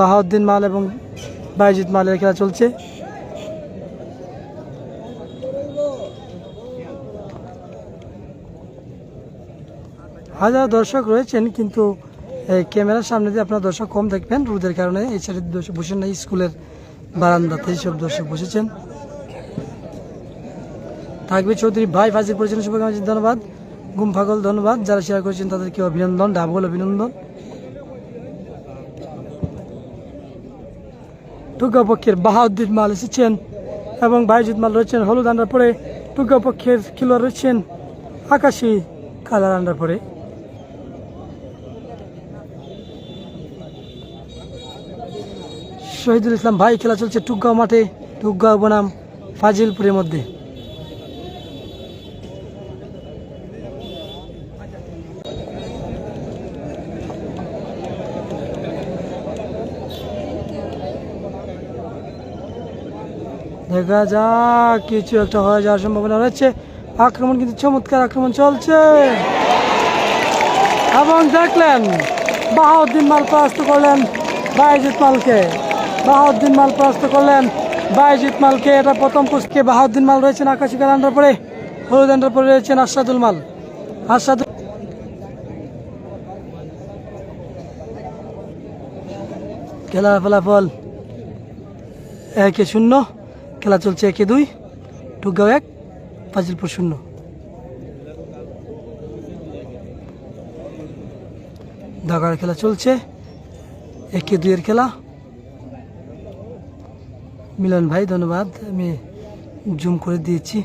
বাহাউদ্দিন মাল এবং বাইজিৎ মালের খেলা চলছে। হাজার দর্শক রয়েছেন, কিন্তু এই ক্যামেরার সামনে দিয়ে আপনার দর্শক কম দেখবেন। রোদের কারণে এই সাইডে দর্শক বসেন না স্কুলের বারান্দাতে সব দর্শক বসেছেন। থাকবে চৌধুরী ভাই, ফাজিল পরিচালনা শুভকামনা ধন্যবাদ। গুম ফাগল ধন্যবাদ। যারা শেয়ার করেছেন তাদেরকে অভিনন্দন ডাবল অভিনন্দন। টুকা পক্ষের বাহাউদ্দিন মাল এসেছেন এবং বাইজুদ মাল রয়েছেন, হলুদ আন্ডার পরে টুকা পক্ষের খেলোয়াড় রয়েছেন, আকাশি কালার আন্ডার পরে। শহীদুল ইসলাম ভাই, খেলা চলছে টুকগাঁও মাঠে, টুকগাঁও বনাম, ফাজিলপুরের মধ্যে। দেখা যাক, কিছু একটা হয়ে যাওয়ার সম্ভাবনা রয়েছে। আক্রমণ কিন্তু চমৎকার আক্রমণ চলছে। এবং দেখলেন, বাহাউদ্দিন মাল পরাস্ত করলেন বাইজিৎ মালকে। বাহাউদ্দিন মাল পরাস্ত করলেন বাইজিৎ মালকে। এটা প্রথম পুস্তকে বাহাউদ্দিন মাল রয়েছেন আকাশি কালান্ডার পরে, হলুদ আন্ডার পরে রয়েছেন আশাদুল মাল। আশাদুল খেলার ফলাফল একে শূন্য। খেলা চলছে একে দুই। টুকগাঁও এক, ফাজিলপুর শূন্য। ঢাকার খেলা চলছে। একে দুইয়ের খেলা। মিলন ভাই, ধন্যবাদ। আমি জুম করে দিয়েছি।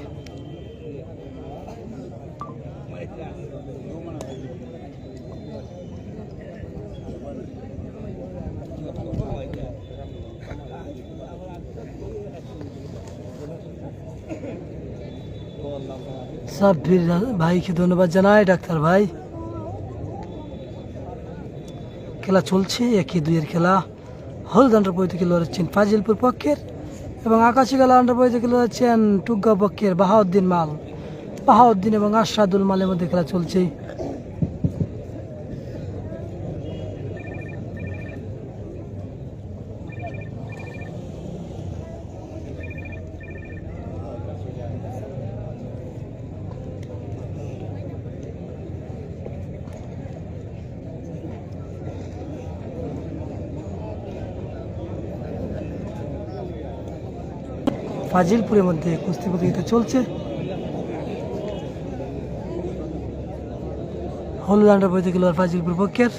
সাব্বির ভাইকে ধন্যবাদ জানাই, ডাক্তার ভাই। খেলা চলছে, একই দুইয়ের খেলা। হলুদ আন্ডার পয়েন্ট খেলে হচ্ছেন ফাজিলপুর পক্ষের এবং আকাশি খেলা আন্ডার পয়েন্ট খেলে হচ্ছেন টুগ্গা পক্ষের বাহাউদ্দিন মাল। বাহাউদ্দিন এবং আশাদুল মালের মধ্যে খেলা চলছে। ফাজিলপুরের মধ্যে কুস্তি প্রতিযোগিতা চলছে। হলুদ আন্ডার কিলো আর ফাজিলপুর পক্ষের,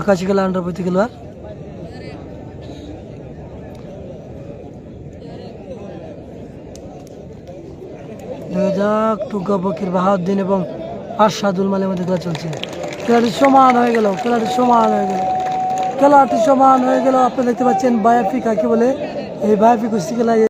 আকাশি কালা আন্ডার কিলো আর দেখা বাহাউদ্দিন এবং আশাদুল মালের মধ্যে খেলা চলছে। খেলাটি সমান হয়ে গেল, খেলাটি সমান হয়ে গেল। খেলাটি সমান হয়ে গেল, আপনি দেখতে পাচ্ছেন বায়াফি কাকে বলে? এই বায়াফি কুস্তি খেলায়